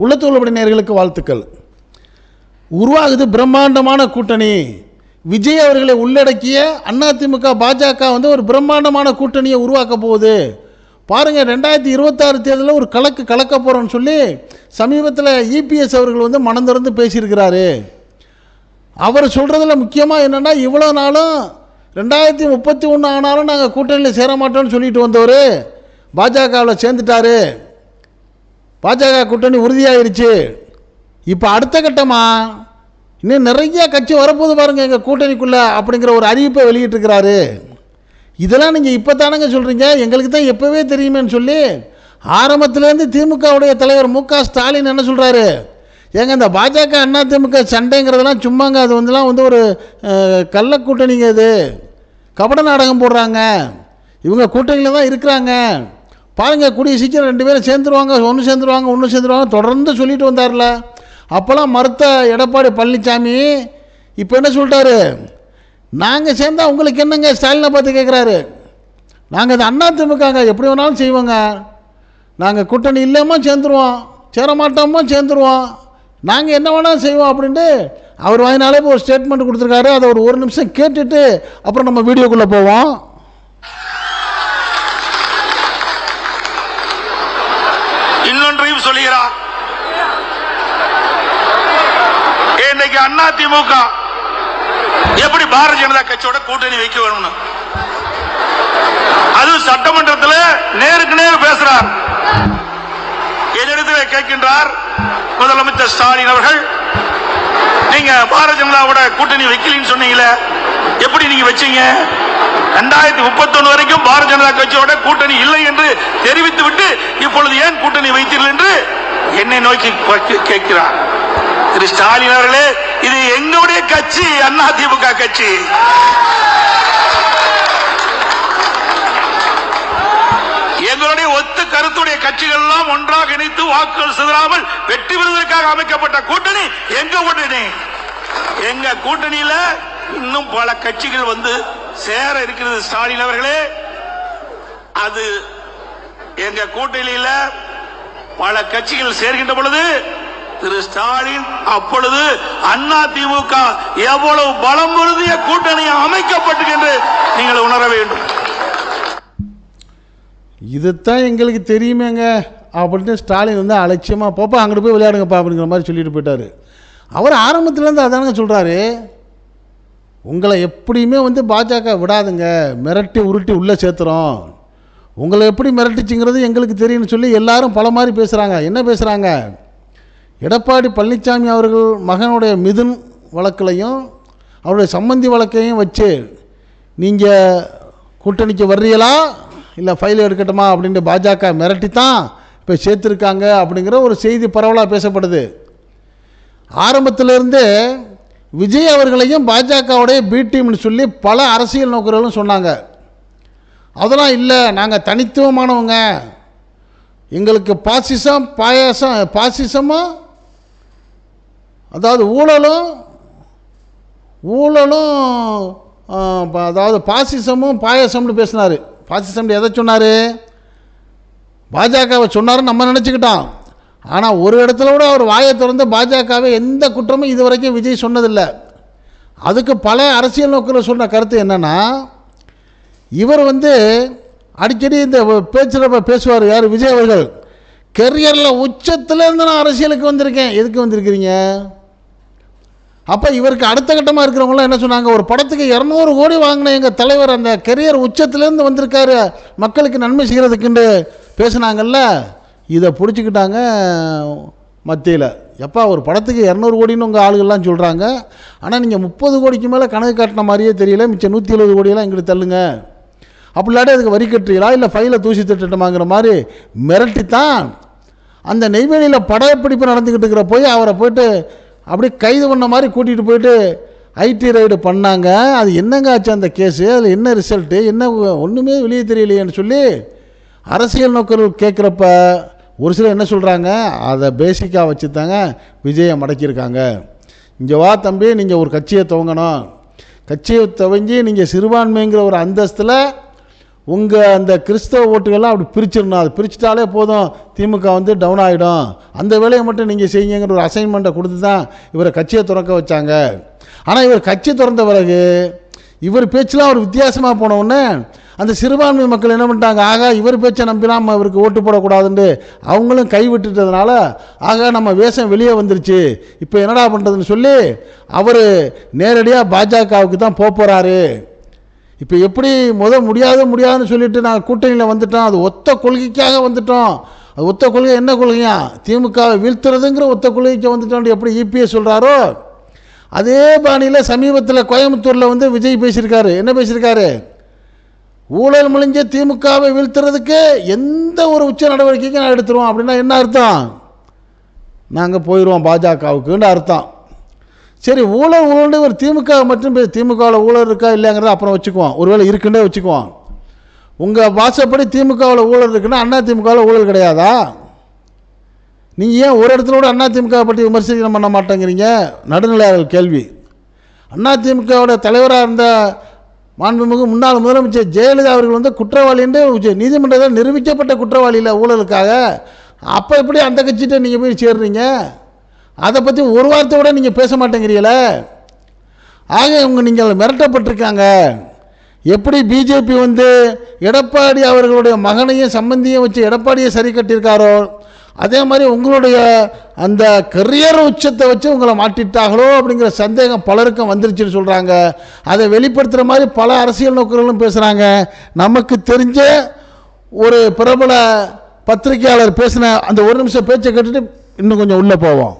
உள்ளத்தோழப்படி நேர்களுக்கு வாழ்த்துக்கள். உருவாகுது பிரம்மாண்டமான கூட்டணி. விஜய் அவர்களை உள்ளடக்கிய அதிமுக பாஜக வந்து ஒரு பிரம்மாண்டமான கூட்டணியை உருவாக்க போகுது. பாருங்கள் ரெண்டாயிரத்தி இருபத்தாறு தேர்தலில் ஒரு கலக்கு கலக்க போகிறோன்னு சொல்லி சமீபத்தில் இபிஎஸ் அவர்கள் வந்து மனம் திறந்து பேசியிருக்கிறாரு. அவர் சொல்கிறதுல முக்கியமாக என்னென்னா இவ்வளோ நாளும் ரெண்டாயிரத்தி முப்பத்தி ஒன்று ஆனாலும் நாங்கள் கூட்டணியில் சேர மாட்டோம்னு சொல்லிட்டு வந்தவர். பாஜகவில் சேர்ந்துட்டாரு. பாஜக கூட்டணி உறுதியாயிருச்சு. இப்போ அடுத்த கட்டமாக இன்னும் நிறைய கட்சி வரப்போது பாருங்கள் எங்கள் கூட்டணிக்குள்ளே அப்படிங்கிற ஒரு அறிவிப்பை வெளியிட்டிருக்கிறாரு. இதெல்லாம் நீங்கள் இப்போ தானங்க சொல்கிறீங்க எங்களுக்கு தான் எப்போவே தெரியுமேன்னு சொல்லி ஆரம்பத்துலேருந்து திமுகவுடைய தலைவர் மு க ஸ்டாலின் என்ன சொல்கிறாரு ஏங்க இந்த பாஜக அண்ணா திமுக சண்டைங்கிறதெல்லாம் சும்மாங்க அது வந்துலாம் வந்து ஒரு கள்ள கூட்டணிங்க இது. கபட நாடகம் போடுறாங்க. இவங்க கூட்டணியில் தான் இருக்கிறாங்க. பாருங்கள் கூடிய சீக்கிரம் ரெண்டு பேரும் சேர்ந்துருவாங்க ஒன்று சேர்ந்துருவாங்க ஒன்று சேர்ந்துருவாங்க தொடர்ந்து சொல்லிட்டு வந்தார்ல. அப்போல்லாம் மறுத்த எடப்பாடி பழனிசாமி இப்போ என்ன சொல்லிட்டாரு? நாங்கள் சேர்ந்தா உங்களுக்கு என்னங்க ஸ்டாலினை பார்த்து கேட்குறாரு? நாங்கள் அது அண்ணா திமுகங்க எப்படி வேணாலும் செய்வோங்க. நாங்கள் கூட்டணி இல்லாமல் சேர்ந்துருவோம் சேர மாட்டோமோ சேர்ந்துருவோம். நாங்கள் என்ன வேணாலும் செய்வோம் அப்படின்ட்டு அவர் வாங்கினாலே இப்போ ஒரு ஸ்டேட்மெண்ட் கொடுத்துருக்காரு. அதை ஒரு ஒரு நிமிஷம் கேட்டுட்டு அப்புறம் நம்ம வீடியோக்குள்ளே போவோம். அண்ணா திமுக. எப்படி பாரதிய ஜனதா கட்சியோட கூட்டணி வைக்க வேணும்னு? அது சட்டமன்றத்தில் நேருக்கு நேர் பேசுறார். என்னிடத்தில் கேட்கின்றார் முதலமைச்சர் ஸ்டாலின் அவர்கள் நீங்க பாரதிய ஜனதாவோட கூட்டணி வைக்கலன்னு சொன்னீங்களே எப்படி நீங்க வச்சீங்க? ரெண்டாயிரத்தி முப்பத்தொன்னு வரைக்கும் பாரதிய ஜனதா கட்சியோட கூட்டணி இல்லை என்று தெரிவித்து விட்டு இப்பொழுது ஏன் கூட்டணி வைத்தீர்கள் என்று என்னை நோக்கி கேட்கிறார். திரு ஸ்டாலின் அவர்களே இது எங்களுடைய கட்சி அண்ணா திமுக கட்சி. எங்களுடைய ஒத்து கருத்துடைய கட்சிகள் எல்லாம் ஒன்றாக இணைத்து வாக்குகள் சிதறாமல் வெற்றி பெறுவதற்காக அமைக்கப்பட்ட கூட்டணி எங்க கூட்டணி? எங்க கூட்டணியில இன்னும் பல கட்சிகள் வந்து சேர இருக்கிறது ஸ்டாலின் அவர்களே. அது எங்க கூட்டணியில பல கட்சிகள் சேர்கின்ற பொழுது திரு ஸ்டாலின் அப்பொழுது அண்ணா திமுக எவ்வளவு பலம் உறுதிய கூட்டணி அமைக்கப்பட்டுகின்ற நீங்கள் உணர வேண்டும். இதுதான் எங்களுக்கு தெரியுமேங்க. அப்படின்னு ஸ்டாலின் வந்து அலட்சியமாக போப்பா அங்கிட்டு போய் விளையாடுங்கப்பா அப்படிங்கிற மாதிரி சொல்லிட்டு போயிட்டாரு. அவர் ஆரம்பத்துலேருந்து அதானுங்க சொல்கிறாரு உங்களை எப்படியுமே வந்து பாஜக விடாதுங்க. மிரட்டி உருட்டி உள்ளே சேர்த்துறோம். உங்களை எப்படி மிரட்டிச்சுங்கிறது எங்களுக்கு தெரியும்னு சொல்லி எல்லாரும் பல மாதிரி பேசுகிறாங்க என்ன பேசுகிறாங்க எடப்பாடி பழனிசாமி அவர்கள் மகனுடைய மிதுன் வழக்குலையும் அவருடைய சம்மந்தி வழக்கையும் வச்சு நீங்கள் கூட்டணிக்கு வர்றீங்களா? இல்லை ஃபைல் எடுக்கட்டுமா? அப்படின்ட்டு பாஜக மிரட்டித்தான் இப்போ சேர்த்துருக்காங்க அப்படிங்கிற ஒரு செய்தி பரவலாக பேசப்படுது. ஆரம்பத்திலிருந்தே விஜய் அவர்களையும் பாஜகவுடைய பி டீம்னு சொல்லி பல அரசியல் நோக்கர்களும் சொன்னாங்க. அதெல்லாம் இல்லை நாங்கள் தனித்துவமானவங்க. எங்களுக்கு பாசிசம் பாயாசம் பாசிசமும் அதாவது ஊழலும் ஊழலும் அதாவது பாசிசமும் பாயசம்னு பேசினார். பாசிசம் எதை சொன்னார்? பாஜகவை சொன்னார்னு நம்ம நினச்சிக்கிட்டோம். ஆனால் ஒரு இடத்துல கூட அவர் வாயை திறந்து பாஜகவை எந்த குற்றமும் இது வரைக்கும் விஜய் சொன்னதில்லை. அதுக்கு பல அரசியல் நோக்கில் சொன்ன கருத்து என்னென்னா இவர் வந்து அடிக்கடி இந்த பேச்சில் பேசுவார் யார்? விஜய் அவர்கள். கெரியரில் உச்சத்துலேருந்து நான் அரசியலுக்கு வந்திருக்கேன். எதுக்கு வந்திருக்கிறீங்க? அப்போ இவருக்கு அடுத்த கட்டமாக இருக்கிறவங்களாம் என்ன சொன்னாங்க ஒரு படத்துக்கு இரநூறு கோடி வாங்கின எங்கள் தலைவர் அந்த கெரியர் உச்சத்துலேருந்து வந்திருக்காரு மக்களுக்கு நன்மை செய்கிறதுக்குண்டு பேசுனாங்கல்ல இதை பிடிச்சிக்கிட்டாங்க மத்தியில். எப்பா ஒரு படத்துக்கு இரநூறு கோடின்னு உங்கள் ஆளுகள்லாம் சொல்கிறாங்க ஆனால் நீங்கள் முப்பது கோடிக்கு மேலே கணக்கு காட்டின மாதிரியே தெரியல மிச்சம் நூற்றி எழுபது கோடியெல்லாம் எங்களுக்கு தள்ளுங்க. அப்படி இல்லாட்டி அதுக்கு வரி கட்டுறீங்களா இல்லை ஃபைலை தூசி திட்டமாங்கிற மாதிரி மிரட்டித்தான். அந்த நெய்வேலியில் படப்பிடிப்பு நடந்துக்கிட்டு இருக்கிற போய் அவரை போயிட்டு அப்படியே கைது பண்ண மாதிரி கூட்டிகிட்டு போயிட்டு ஐடி ரைடு பண்ணாங்க. அது என்னங்க ஆச்சு அந்த கேஸு அதில் என்ன ரிசல்ட்டு என்ன ஒன்றுமே வெளியே தெரியலையேன்னு சொல்லி அரசியல் நோக்கர்கள் கேட்குறப்ப ஒரு சிலர் என்ன சொல்கிறாங்க அதை பேசிக்காக வச்சு தாங்க விஜயை மடக்கியிருக்காங்க. இங்கே வா தம்பி நீங்கள் ஒரு கட்சியை துவங்கணும். கட்சியை துவங்கி நீங்கள் சிறுபான்மைங்கிற ஒரு அந்தஸ்தில் உங்கள் அந்த கிறிஸ்தவ ஓட்டுகள்லாம் அப்படி பிரிச்சிடணும் அது பிரிச்சிட்டாலே போதும் திமுக வந்து டவுன் ஆகிடும் அந்த வேலையை மட்டும் நீங்கள் செய்யுங்கிற ஒரு அசைன்மெண்ட்டை கொடுத்து தான் இவரை கட்சியை திறக்க வச்சாங்க. ஆனால் இவர் கட்சி திறந்த பிறகு இவர் பேச்செலாம் ஒரு வித்தியாசமாக போனவுடனே அந்த சிறுபான்மை மக்கள் என்ன பண்ணிட்டாங்க? ஆகா இவர் பேச்சை நம்பிலாம் நம்ம இவருக்கு ஓட்டு போடக்கூடாதுன்ட்டு அவங்களும் கை விட்டுட்டதுனால ஆகா நம்ம வேஷம் வெளியே வந்துருச்சு. இப்போ என்னடா பண்ணுறதுன்னு சொல்லி அவர் நேரடியாக பாஜகவுக்கு தான் போக போகிறாரு இப்போ எப்படி முத முடியாது முடியாதுன்னு சொல்லிட்டு நாங்கள் கூட்டணியில் வந்துட்டோம் அது ஒத்த கொள்கைக்காக வந்துட்டோம். அது ஒத்த கொள்கை என்ன கொள்கையா? திமுகவை வீழ்த்துறதுங்கிற ஒத்த கொள்கைக்கு வந்துட்டோம் எப்படி இபிஎஸ் சொல்கிறாரோ அதே பாணியில் சமீபத்தில் கோயம்புத்தூரில் வந்து விஜய் பேசியிருக்காரு. என்ன பேசியிருக்காரு? ஊழல் முழிஞ்ச திமுகவை வீழ்த்துறதுக்கு எந்த ஒரு உச்ச நடவடிக்கைக்கும் நான் எடுத்துருவோம் அப்படின்னா என்ன அர்த்தம்? நாங்கள் போயிடுவோம் பாஜகவுக்குன்னு அர்த்தம். சரி ஊழல் ஊழல்னு ஒரு திமுக மட்டும் திமுகவில் ஊழல் இருக்கா இல்லைங்கிறத அப்புறம் வச்சுக்குவோம் ஒருவேளை இருக்குன்னே வச்சுக்குவோம் உங்கள் வாசப்படி திமுகவில் ஊழல் இருக்குன்னா அண்ணா திமுகவில் ஊழல் கிடையாதா? நீங்கள் ஏன் ஒரு இடத்துல கூட அண்ணா திமுக பற்றி விமர்சனம் பண்ண மாட்டேங்கிறீங்க? நடுநிலையாளர் கேள்வி. அண்ணா திமுகவோட தலைவராக இருந்த மாண்புமிகு முன்னாள் முதலமைச்சர் ஜெயலலிதா அவர்கள் வந்து குற்றவாளி என்று உச்ச- நீதிமன்றத்தில் நிரூபிக்கப்பட்ட குற்றவாளியில் ஊழலுக்காக. அப்போ எப்படி அந்த கட்சிகிட்ட நீங்கள் போய் சேர்றீங்க? அதை பற்றி ஒரு வார்த்தை கூட நீங்கள் பேச மாட்டேங்கிறீங்களே? ஆக இவங்க நீங்கள் மிரட்டப்பட்டிருக்காங்க. எப்படி பிஜேபி வந்து எடப்பாடி அவர்களுடைய மகனையும் சம்பந்தியும் வச்சு எடப்பாடியை சரி கட்டியிருக்காரோ அதே மாதிரி உங்களுடைய அந்த கரியர் உச்சத்தை வச்சு உங்களை மாட்டிட்டாங்களோ அப்படிங்கிற சந்தேகம் பலருக்கும் வந்துருச்சுன்னு சொல்கிறாங்க அதை வெளிப்படுத்துகிற மாதிரி பல அரசியல் நோக்கர்களும் பேசுகிறாங்க நமக்கு தெரிஞ்ச ஒரு பிரபல பத்திரிகையாளர் பேசின அந்த ஒரு நிமிஷம் பேச்சை கேட்டுட்டு இன்னும் கொஞ்சம் உள்ளே போவோம்.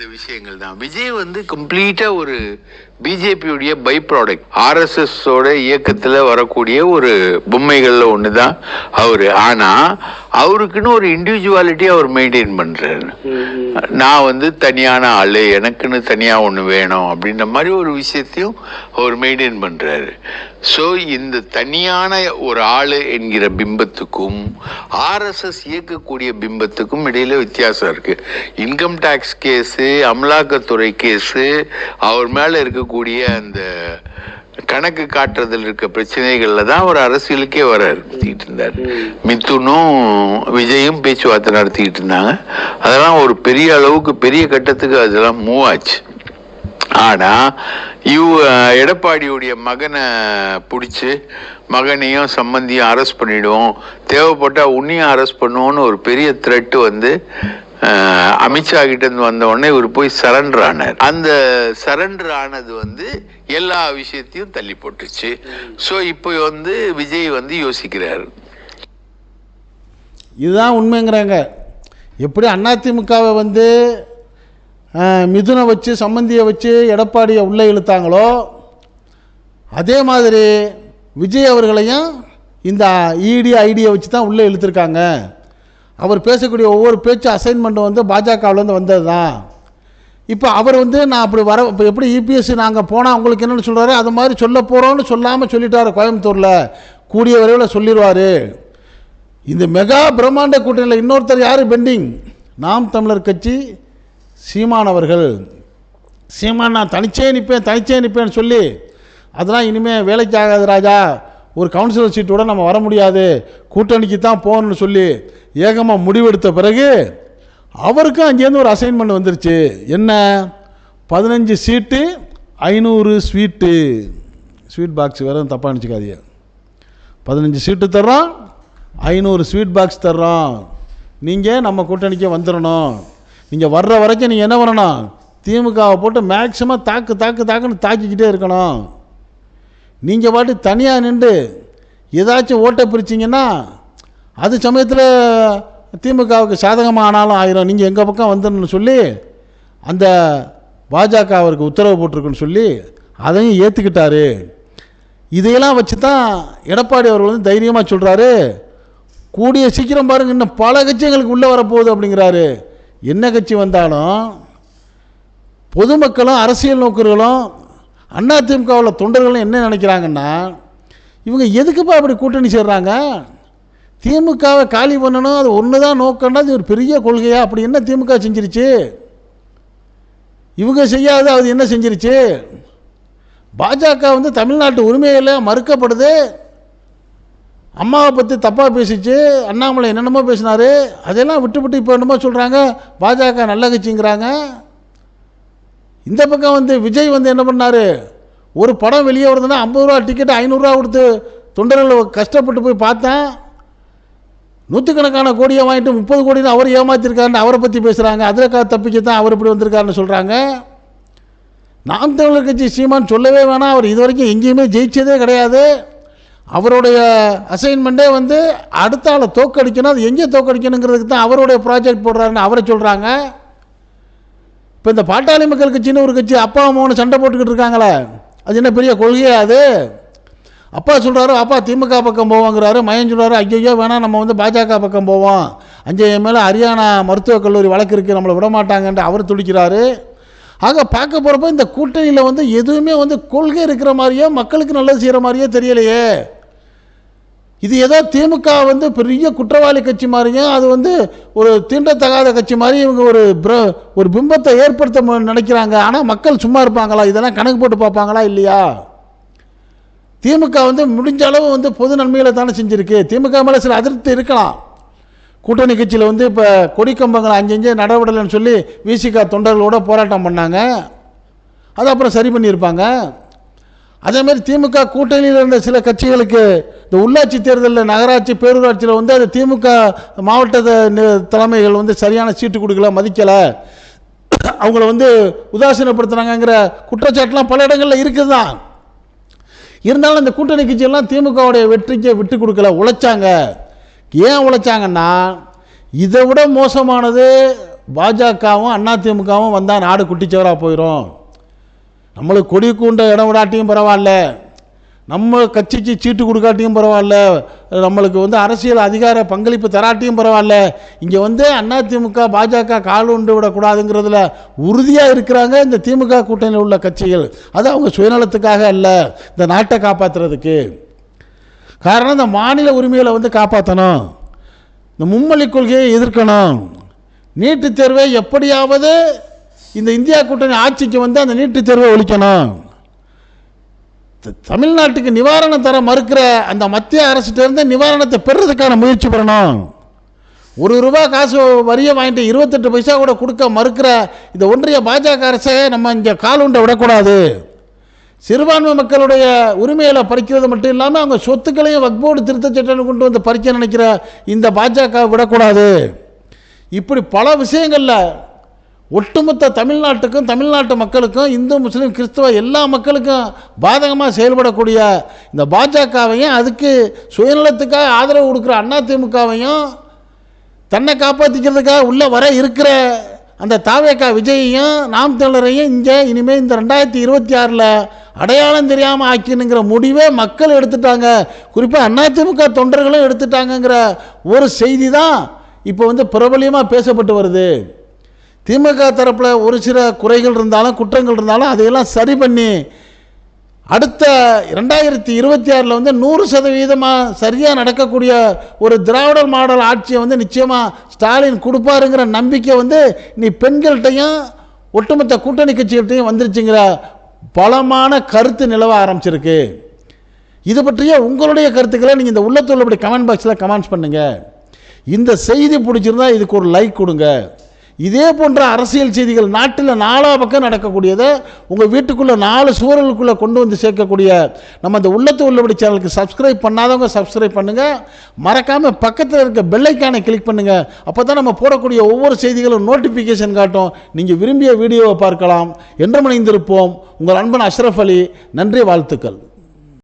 இந்த விஷயங்கள் தான். விஜய் வந்து கம்ப்ளீட்டா ஒரு பிஜேபியுடைய பை ப்ராடக்ட் ஆர்எஸ்எஸ் ஓட இயக்கத்துல வரக்கூடிய ஒரு பொம்மைகள்ல ஒண்ணுதான் அவரு. ஆனா அவருக்குன்னு ஒரு இண்டிவிஜுவாலிட்டி அவர் மெயின்டைன் பண்றாரு. நான் வந்து தனியான ஆளு எனக்குன்னு தனியா ஒண்ணு வேணும் அப்படின்ற மாதிரி ஒரு விஷயத்தையும் அவர் மெயின்டைன் பண்றாரு. ஸோ இந்த தனியான ஒரு ஆள் என்கிற பிம்பத்துக்கும் ஆர்எஸ்எஸ் இயக்கக்கூடிய பிம்பத்துக்கும் இடையில வித்தியாசம் இருக்குது இன்கம் டேக்ஸ் கேஸு அமலாக்கத்துறை கேஸு அவர் மேலே இருக்கக்கூடிய அந்த கணக்கு காட்டுறதில் இருக்க பிரச்சனைகள்ல தான் அவர் அரசியலுக்கே வர நடத்திக்கிட்டு இருந்தார். மித்துனும் விஜயும் பேச்சுவார்த்தை நடத்திக்கிட்டு இருந்தாங்க. அதெல்லாம் ஒரு பெரிய அளவுக்கு பெரிய கட்டத்துக்கு அதெல்லாம் மூவ் ஆச்சு. ஆனால் இவ எடப்பாடியுடைய மகனை பிடிச்சி மகனையும் சம்பந்தியும் அரெஸ்ட் பண்ணிவிடுவோம் தேவைப்பட்டால் உன்னையும் அரெஸ்ட் பண்ணுவோம்னு ஒரு பெரிய த்ரெட்டு வந்து அமித்ஷா கிட்டேருந்து வந்த உடனே இவர் போய் சரண்டர் ஆனார். அந்த சரண்டர் ஆனது வந்து எல்லா விஷயத்தையும் தள்ளி போட்டுச்சு ஸோ இப்போ வந்து விஜய் வந்து யோசிக்கிறார். இதுதான் உண்மைங்கிறாங்க. எப்படி அதிமுகவை வந்து மிதுனை வச்சு சம்மந்தியை வச்சு எடப்பாடியை உள்ளே இழுத்தாங்களோ அதே மாதிரி விஜய் அவர்களையும் இந்த இடி ஐடியை வச்சு தான் உள்ளே இழுத்துருக்காங்க. அவர் பேசக்கூடிய ஒவ்வொரு பேச்சு அசைன்மெண்ட்டும் வந்து பாஜகவிலேருந்து வந்தது தான். இப்போ அவர் வந்து நான் அப்படி வர இப்போ எப்படி யூபிஎஸ் நாங்கள் போனால் உங்களுக்கு என்னென்னு சொல்கிறாரு அது மாதிரி சொல்ல போகிறோன்னு சொல்லாமல் சொல்லிட்டார் கோயம்புத்தூரில். கூடிய விரைவில் சொல்லிடுவார். இந்த மெகா பிரம்மாண்ட கூட்டணியில் இன்னொருத்தர் யார்? பெண்டிங். நாம் தமிழர் கட்சி சீமானவர்கள் சீமான் நான் தனிச்சே நிற்பேன் தனிச்சே நிற்பேன்னு சொல்லி அதெல்லாம் இனிமேல் வேலைக்கு ஆகாது ராஜா. ஒரு கவுன்சிலர் சீட்டோட நம்ம வர முடியாது. கூட்டணிக்கு தான் போகணும்னு சொல்லி ஏகமாக முடிவெடுத்த பிறகு அவருக்கும் அங்கேருந்து ஒரு அசைன்மெண்ட் வந்துருச்சு. என்ன? பதினஞ்சு சீட்டு ஐநூறு ஸ்வீட்டு ஸ்வீட் பாக்ஸ் வேறு தப்பாக நினச்சிக்காதீங்க. பதினஞ்சு சீட்டு தர்றோம் ஐநூறு ஸ்வீட் பாக்ஸ் தர்றோம். நீங்கள் நம்ம கூட்டணிக்கே வந்துடணும் நீங்கள் வர்ற வரைக்கும் நீங்கள் என்ன பண்ணணும்? திமுகவை போட்டு மேக்ஸிமம் தாக்கு தாக்கு தாக்குன்னு தாக்கிக்கிட்டே இருக்கணும். நீங்கள் பாட்டு தனியாக நின்று ஏதாச்சும் ஓட்டை பிரிச்சிங்கன்னா அது சமயத்தில் திமுகவுக்கு சாதகமாக ஆனாலும் ஆயிரும். நீங்கள் எங்கள் பக்கம் வந்துடணும்னு சொல்லி அந்த பாஜக அவருக்கு உத்தரவு போட்டிருக்குன்னு சொல்லி அதையும் ஏற்றுக்கிட்டாரு இதையெல்லாம் வச்சு தான் எடப்பாடி அவர் வந்து தைரியமாக சொல்கிறாரு கூடிய சீக்கிரம் பாருங்க இன்னும் பல கட்சி எங்களுக்கு உள்ளே வரப்போகுது அப்படிங்கிறாரு. என்ன கட்சி வந்தாலும் பொதுமக்களும் அரசியல் நோக்கர்களும் அதிமுகவில் தொண்டர்களும் என்ன நினைக்கிறாங்கன்னா இவங்க எதுக்குப்பா அப்படி கூட்டணி சேர்றாங்க? திமுகவை காலி பண்ணணும் அது ஒன்று தான் நோக்கம்னா அது ஒரு பெரிய கொள்கையா? அப்படி என்ன திமுக செஞ்சிருச்சு? இவங்க செய்யாத அது என்ன செஞ்சிருச்சு? பாஜக வந்து தமிழ்நாட்டு உரிமையில் மறுக்கப்படுது. அம்மாவை பற்றி தப்பாக பேசிச்சு அண்ணாமலை என்னென்னமோ பேசினாரு அதெல்லாம் விட்டு விட்டு இப்போ என்னமோ சொல்கிறாங்க பாஜக நல்ல கட்சிங்கிறாங்க. இந்த பக்கம் வந்து விஜய் வந்து என்ன பண்ணார் ஒரு படம் வெளியே வருதுன்னா ஐம்பது ரூபா டிக்கெட் ஐநூறுரூவா கொடுத்து தொண்டர்கள் கஷ்டப்பட்டு போய் பார்த்தேன். நூற்றுக்கணக்கான கோடியை வாங்கிட்டு முப்பது கோடின்னு அவர் ஏமாத்திருக்காருன்னு அவரை பற்றி பேசுகிறாங்க அதில் தப்பிக்கத்தான் அவர் இப்படி வந்திருக்காருன்னு சொல்கிறாங்க நாம் தமிழர் கட்சி சீமான் சொல்லவே வேணாம் அவர் இது வரைக்கும் எங்கேயுமே ஜெயிச்சதே கிடையாது. அவருடைய அசைன்மெண்ட்டே வந்து அடுத்த ஆளை தோக்கடிக்கணும் அது எங்கே தோக்கடிக்கணுங்கிறதுக்கு தான் அவருடைய ப்ராஜெக்ட் போடுறாருன்னு அவரை சொல்கிறாங்க இப்போ இந்த பாட்டாளி மக்கள் கட்சின்னு ஒரு கட்சி அப்பா அம்மாவோட சண்டை போட்டுக்கிட்டு இருக்காங்களே. அது என்ன பெரிய கொள்கையா அது? அப்பா சொல்கிறாரு அப்பா திமுக பக்கம் போவோங்கிறாரு. மயன் சொல்கிறாரு ஐயோ வேணாம் நம்ம வந்து பாஜக பக்கம் போவோம். அஞ்சு மேலே ஹரியானா மருத்துவக் கல்லூரி வழக்கு இருக்குது நம்மளை விட மாட்டாங்கன்ட்டு அவர் துடிக்கிறாரு. ஆக பார்க்க போகிறப்ப இந்த கூட்டணியில் வந்து எதுவுமே வந்து கொள்கை இருக்கிற மாதிரியோ மக்களுக்கு நல்லது செய்கிற மாதிரியோ தெரியலையே. இது ஏதோ திமுக வந்து பெரிய குற்றவாளி கட்சி மாதிரியும் அது வந்து ஒரு தீண்டத்தகாத கட்சி மாதிரி இவங்க ஒரு ஒரு பிம்பத்தை ஏற்படுத்த மு- நினைக்கிறாங்க. ஆனால் மக்கள் சும்மா இருப்பாங்களா? இதெல்லாம் கணக்கு போட்டு பார்ப்பாங்களா இல்லையா? திமுக வந்து முடிஞ்ச அளவு வந்து பொது நன்மைகளை தானே செஞ்சுருக்கு. திமுக மேலே சில அதிருப்தி இருக்கலாம். கூட்டணி கட்சியில் வந்து இப்போ கொடி கம்பங்களை அஞ்சஞ்சு நடவடலைன்னு சொல்லி விசிகா தொண்டர்களோட போராட்டம் பண்ணாங்க. அது அப்புறம் சரி பண்ணியிருப்பாங்க. அதே மாதிரி திமுக கூட்டணியில் இருந்த சில கட்சிகளுக்கு இந்த உள்ளாட்சி தேர்தலில் நகராட்சி பேரூராட்சியில் வந்து அது திமுக மாவட்ட தலைமைகள் வந்து சரியான சீட்டு கொடுக்கல மதிக்கலை. அவங்கள வந்து உதாசீனப்படுத்துனாங்கங்கிற குற்றச்சாட்டுலாம் பல இடங்களில் இருக்குது தான் இருந்தாலும் இந்த கூட்டணி கட்சியெல்லாம் திமுகவுடைய வெற்றிக்கு விட்டு கொடுக்கல உழைச்சாங்க. ஏன் உழைச்சாங்கன்னா இதை விட மோசமானது பாஜகவும் அதிமுகவும் வந்தால் நாடு குட்டிச்சவராக போயிடும் நம்மளுக்கு கொடி கூண்ட இடம் விடாட்டியும் பரவாயில்ல. நம்ம கட்சிக்கு சீட்டு கொடுக்காட்டியும் பரவாயில்ல. நம்மளுக்கு வந்து அரசியல் அதிகார பங்களிப்பு தராட்டியும் பரவாயில்ல. இங்கே வந்து அதிமுக பாஜக கால் உண்டு விடக்கூடாதுங்கிறதுல உறுதியாக இருக்கிறாங்க இந்த திமுக கூட்டணியில் உள்ள கட்சிகள். அது அவங்க சுயநலத்துக்காக அல்ல. இந்த நாட்டை காப்பாற்றுறதுக்கு காரணம் இந்த மாநில உரிமைகளை வந்து காப்பாற்றணும் இந்த மும்மொழி கொள்கையை எதிர்க்கணும். நீட்டுத் தேர்வை எப்படியாவது இந்த இந்தியா கூட்டணி ஆட்சிக்கு வந்து அந்த நீட்டுத் தேர்வை ஒழிக்கணும். த- தமிழ்நாட்டுக்கு நிவாரணம் தர மறுக்கிற அந்த மத்திய அரசுகிட்ட நிவாரணத்தை பெறுறதுக்கான முயற்சி பண்ணணும். ஒரு ரூபா காசு வரியை வாங்கிட்டு இருபத்தெட்டு பைசா கூட கொடுக்க மறுக்கிற இந்த ஒன்றிய பாஜக அரசை நம்ம இங்கே காலுண்டை விடக்கூடாது. சிறுபான்மை மக்களுடைய உரிமைகளை பறிக்கிறது மட்டும் இல்லாமல் அவங்க சொத்துக்களையும் வக்போர்டு திருத்த சட்டம் கொண்டு வந்து பறிக்க நினைக்கிற இந்த பாஜக விடக்கூடாது. இப்படி பல விஷயங்களில் ஒட்டுமொத்த தமிழ்நாட்டுக்கும் தமிழ்நாட்டு மக்களுக்கும் இந்து முஸ்லீம் கிறிஸ்துவ எல்லா மக்களுக்கும் பாதகமாக செயல்படக்கூடிய இந்த பாஜகவையும் அதுக்கு சுயநலத்துக்காக ஆதரவு கொடுக்குற அதிமுகவையும் தன்னை காப்பாற்றிக்கிறதுக்காக உள்ளே வர இருக்கிற அந்த தாவேக்கா விஜயையும் நாம் தமிழரையும் இங்கே இனிமேல் இந்த ரெண்டாயிரத்தி இருபத்தி ஆறில் அடையாளம் தெரியாமல் ஆக்கினுங்கிற முடிவே மக்கள் எடுத்துட்டாங்க. குறிப்பாக அதிமுக தொண்டர்களும் எடுத்துட்டாங்கங்கிற ஒரு செய்தி தான் இப்போ வந்து பிரபலியமாக பேசப்பட்டு வருது. திமுக தரப்பில் ஒரு சில குறைகள் இருந்தாலும் குற்றங்கள் இருந்தாலும் அதையெல்லாம் சரி பண்ணி அடுத்த ரெண்டாயிரத்தி இருபத்தி ஆறில் வந்து நூறு சதவீதமாக சரியாக நடக்கக்கூடிய ஒரு திராவிடர் மாடல் ஆட்சியை வந்து நிச்சயமாக ஸ்டாலின் கொடுப்பாருங்கிற நம்பிக்கை வந்து நீ பெண்கள்கிட்டையும் ஒட்டுமொத்த கூட்டணி கட்சிகள்கிட்டையும் வந்துருச்சுங்கிற பலமான கருத்து நிலவ ஆரம்பிச்சிருக்கு. இது பற்றிய உங்களுடைய கருத்துக்களை நீங்கள் இந்த உள்ளத்துள்ளபடி கமெண்ட் பாக்ஸில் கமெண்ட்ஸ் பண்ணுங்கள் இந்த செய்தி பிடிச்சிருந்தா இதுக்கு ஒரு லைக் கொடுங்க. இதே போன்ற அரசியல் செய்திகள் நாட்டில் நாலா பக்கம் நடக்கக்கூடியதை உங்கள் வீட்டுக்குள்ளே நாலு சூழலுக்குள்ளே கொண்டு வந்து சேர்க்கக்கூடிய நம்ம இந்த உள்ளத்து உள்ளபடி சேனலுக்கு சப்ஸ்கிரைப் பண்ணாதவங்க சப்ஸ்கிரைப் பண்ணுங்கள் மறக்காமல் பக்கத்தில் இருக்க பெல்லைக்கானை கிளிக் பண்ணுங்கள் அப்போ தான் நம்ம போடக்கூடிய ஒவ்வொரு செய்திகளும் நோட்டிஃபிகேஷன் காட்டும். நீங்கள் விரும்பிய வீடியோவை பார்க்கலாம். என்றமணிந்திருப்போம் உங்கள் அன்பன் அஷ்ரஃப் அலி. நன்றி வாழ்த்துக்கள்.